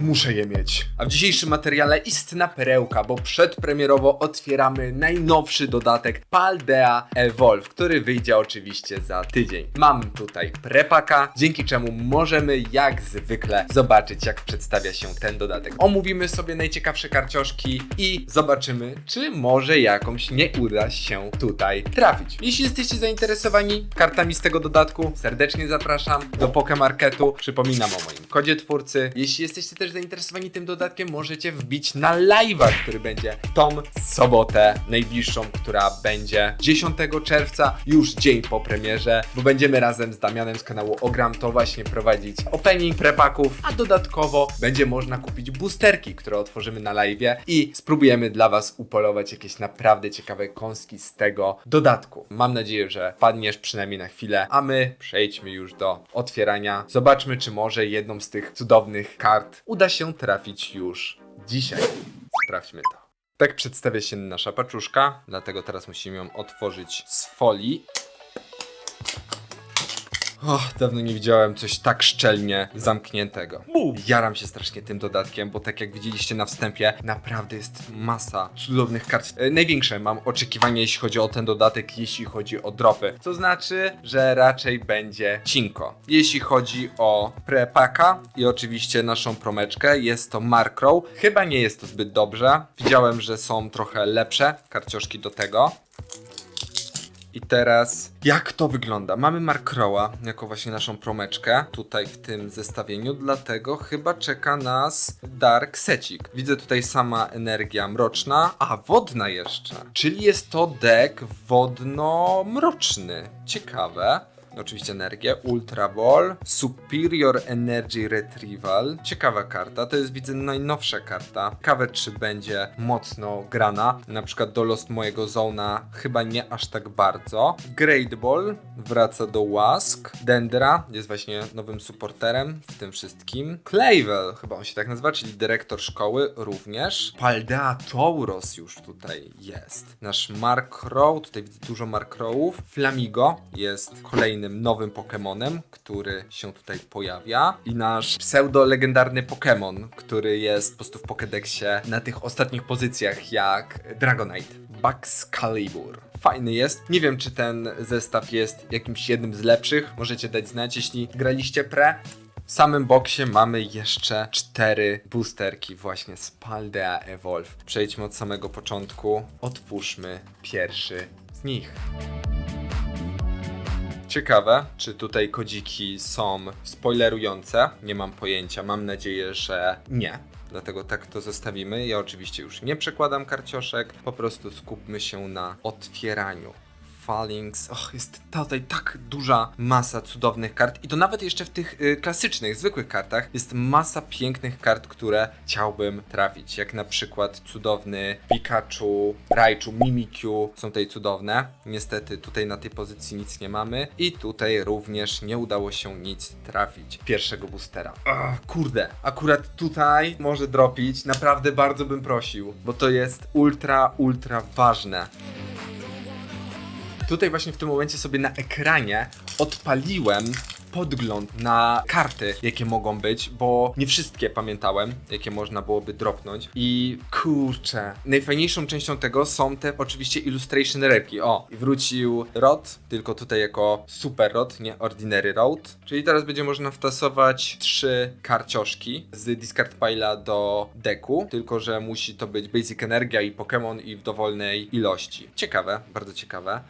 Muszę je mieć. A w dzisiejszym materiale istna perełka, bo przedpremierowo otwieramy najnowszy dodatek Paldea Evolve, który wyjdzie oczywiście za tydzień. Mam tutaj prepaka, dzięki czemu możemy jak zwykle zobaczyć jak przedstawia się ten dodatek. Omówimy sobie najciekawsze karcioszki i zobaczymy, czy może jakąś nie uda się tutaj trafić. Jeśli jesteście zainteresowani kartami z tego dodatku, serdecznie zapraszam do Pokemarketu. Przypominam o moim kodzie twórcy. Jeśli jesteście też zainteresowani tym dodatkiem, możecie wbić na live'a, który będzie tą sobotę najbliższą, która będzie 10 czerwca, już dzień po premierze, bo będziemy razem z Damianem z kanału Ogram to właśnie prowadzić opening prepaków, a dodatkowo będzie można kupić boosterki, które otworzymy na live'ie i spróbujemy dla Was upolować jakieś naprawdę ciekawe kąski z tego dodatku. Mam nadzieję, że padniesz przynajmniej na chwilę, a my przejdźmy już do otwierania. Zobaczmy, czy może jedną z tych cudownych kart uda się trafić już dzisiaj. Sprawdźmy to. Tak przedstawia się nasza paczuszka, dlatego teraz musimy ją otworzyć z folii. Och, dawno nie widziałem coś tak szczelnie zamkniętego. Jaram się strasznie tym dodatkiem, bo tak jak widzieliście na wstępie, naprawdę jest masa cudownych kart. E, największe mam oczekiwania, jeśli chodzi o ten dodatek, jeśli chodzi o dropy. To znaczy, że raczej będzie cinko. Jeśli chodzi o prepaka i oczywiście naszą promeczkę, jest to Markrow. Chyba nie jest to zbyt dobrze. Widziałem, że są trochę lepsze karcioszki do tego. I teraz, jak to wygląda? Mamy Markrowa jako właśnie naszą promeczkę tutaj w tym zestawieniu, dlatego chyba czeka nas Dark Secik. Widzę tutaj sama energia mroczna, a wodna jeszcze. Czyli jest to deck wodno-mroczny. Ciekawe. Oczywiście energię, Ultra Ball, Superior Energy Retrieval. Ciekawa karta, to jest widzę najnowsza karta. Ciekawe czy będzie mocno grana. Na przykład do Lost mojego Zona chyba nie aż tak bardzo. Great Ball wraca do Łask. Dendra jest właśnie nowym supporterem w tym wszystkim. Clayvel, chyba on się tak nazywa, czyli dyrektor szkoły również. Paldea Tauros już tutaj jest. Nasz Markrow, tutaj widzę dużo Markrowów. Flamigo jest kolejnym nowym Pokemonem, który się tutaj pojawia. I nasz pseudo-legendarny Pokemon, który jest po prostu w Pokédexie na tych ostatnich pozycjach jak Dragonite. Baxcalibur. Fajny jest. Nie wiem, czy ten zestaw jest jakimś jednym z lepszych. Możecie dać znać, jeśli graliście pre. W samym boksie mamy jeszcze cztery boosterki właśnie z Paldea Evolve. Przejdźmy od samego początku. Otwórzmy pierwszy z nich. Ciekawe, czy tutaj kodziki są spoilerujące. Nie mam pojęcia. Mam nadzieję, że nie. Dlatego tak to zostawimy. Ja oczywiście już nie przekładam karcioszek. Po prostu skupmy się na otwieraniu. Fallings. Och, jest tutaj tak duża masa cudownych kart. I to nawet jeszcze w tych y, klasycznych, zwykłych kartach jest masa pięknych kart, które chciałbym trafić. Jak na przykład cudowny Pikachu, Raichu, Mimikyu są tutaj cudowne. Niestety tutaj na tej pozycji nic nie mamy. I tutaj również nie udało się nic trafić. Pierwszego boostera. Ach, kurde, akurat tutaj może dropić. Naprawdę bardzo bym prosił, bo to jest ultra, ultra ważne. Tutaj właśnie w tym momencie sobie na ekranie odpaliłem podgląd na karty, jakie mogą być, bo nie wszystkie pamiętałem, jakie można byłoby dropnąć. I kurczę, najfajniejszą częścią tego są te oczywiście illustration rareki. O, i wrócił Rod, tylko tutaj jako super Rod, nie ordinary Road. Czyli teraz będzie można wtasować trzy karcioszki z discard pile'a do deku, tylko że musi to być basic energia i Pokémon i w dowolnej ilości. Ciekawe, bardzo ciekawe.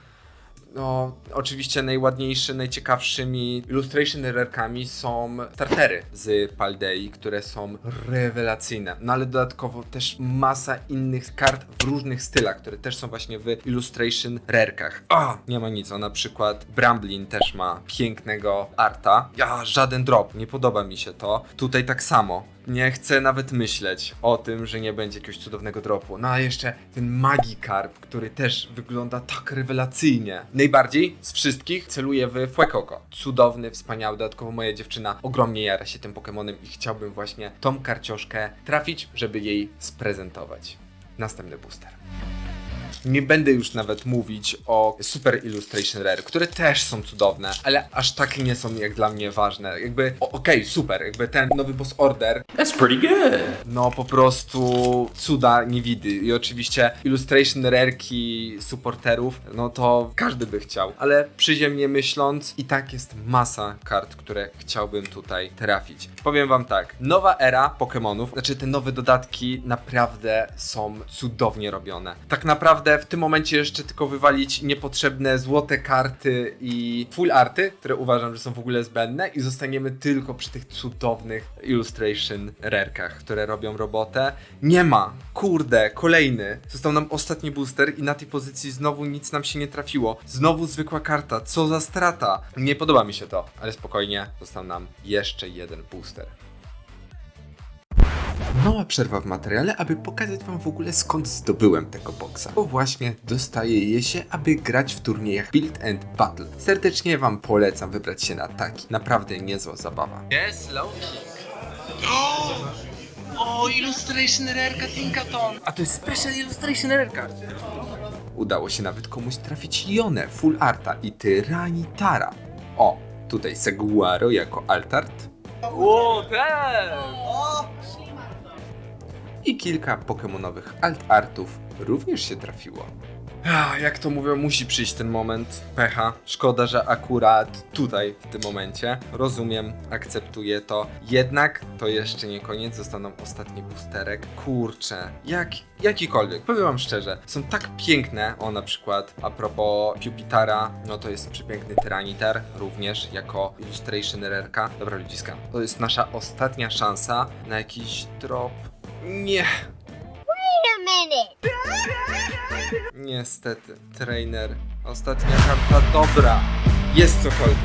No, oczywiście najładniejszy, najciekawszymi illustration rarkami są startery z Paldei, które są rewelacyjne. No ale dodatkowo też masa innych kart w różnych stylach, które też są właśnie w illustration rarkach. A, nie ma nic, o na przykład Bramblin też ma pięknego arta. Ja, żaden drop, nie podoba mi się to. Tutaj tak samo. Nie chcę nawet myśleć o tym, że nie będzie jakiegoś cudownego dropu. No a jeszcze ten Magikarp, który też wygląda tak rewelacyjnie. Najbardziej z wszystkich celuję w Fuecoco. Cudowny, wspaniały, dodatkowo moja dziewczyna ogromnie jara się tym Pokemonem i chciałbym właśnie tą karcioszkę trafić, żeby jej sprezentować. Następny booster. Nie będę już nawet mówić o Super Illustration Rare, które też są cudowne, ale aż tak nie są jak dla mnie ważne. Jakby, okej, super, jakby ten nowy Boss Order, That's pretty good. no po prostu cuda nie widy. I oczywiście Illustration Rareki supporterów, no to każdy by chciał, ale przyziemnie myśląc, i tak jest masa kart, które chciałbym tutaj trafić. Powiem wam tak, nowa era Pokémonów, znaczy te nowe dodatki naprawdę są cudownie robione. Tak naprawdę w tym momencie jeszcze tylko wywalić niepotrzebne złote karty i full arty, które uważam, że są w ogóle zbędne i zostaniemy tylko przy tych cudownych illustration rarkach, które robią robotę. Nie ma, kurde, kolejny. Został nam ostatni booster i na tej pozycji znowu nic nam się nie trafiło. Znowu zwykła karta, co za strata. Nie podoba mi się to, ale spokojnie, został nam jeszcze jeden booster. Mała przerwa w materiale, aby pokazać wam w ogóle skąd zdobyłem tego boksa. Bo właśnie dostaje je się, aby grać w turniejach Build and Battle. Serdecznie wam polecam wybrać się na taki. Naprawdę niezła zabawa. Jest low O, Illustration Rareka Tinkaton! A to jest Special Illustration Rareka! Udało się nawet komuś trafić Jonę, Full Arta i Tyranitara. O, tutaj Seguaro jako Altart Ło, ten! I kilka pokemonowych alt-artów również się trafiło. Ah, Jak to mówią, musi przyjść ten moment. Pecha. Szkoda, że akurat tutaj, w tym momencie. Rozumiem, akceptuję to. Jednak to jeszcze nie koniec. Został nam ostatni boosterek. Kurczę, jak, jakikolwiek. Powiem wam szczerze, są tak piękne. O, na przykład, a propos Jupitara, no to jest przepiękny Tyranitar, również jako Illustration Rareka. Dobra, ludziska, to jest nasza ostatnia szansa na jakiś drop. Nie, a minute. Niestety, trainer. Ostatnia karta dobra. Jest cokolwiek.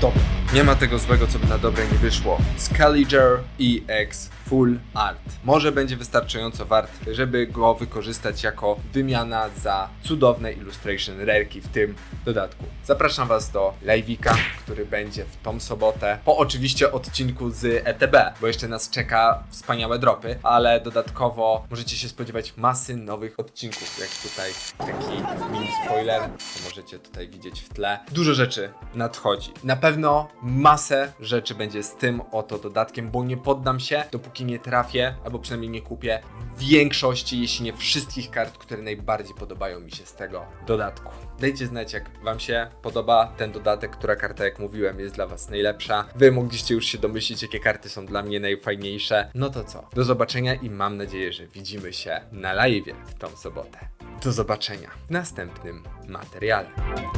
Dobra. Nie ma tego złego, co by na dobre nie wyszło. Scaliger EX Full Art. Może będzie wystarczająco wart, żeby go wykorzystać jako wymiana za cudowne illustration rareki w tym dodatku. Zapraszam Was do live'ika, który będzie w tą sobotę. Po oczywiście odcinku z ETB, bo jeszcze nas czeka wspaniałe dropy, ale dodatkowo możecie się spodziewać masy nowych odcinków, jak tutaj taki mini spoiler, to możecie tutaj widzieć w tle. Dużo rzeczy nadchodzi. Na pewno masę rzeczy będzie z tym oto dodatkiem, bo nie poddam się, dopóki nie trafię, albo przynajmniej nie kupię większości, jeśli nie wszystkich kart, które najbardziej podobają mi się z tego dodatku. Dajcie znać, jak Wam się podoba ten dodatek, która karta, jak mówiłem, jest dla Was najlepsza. Wy mogliście już się domyślić, jakie karty są dla mnie najfajniejsze. No to co? Do zobaczenia i mam nadzieję, że widzimy się na live w tą sobotę. Do zobaczenia w następnym materiale.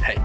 Hej!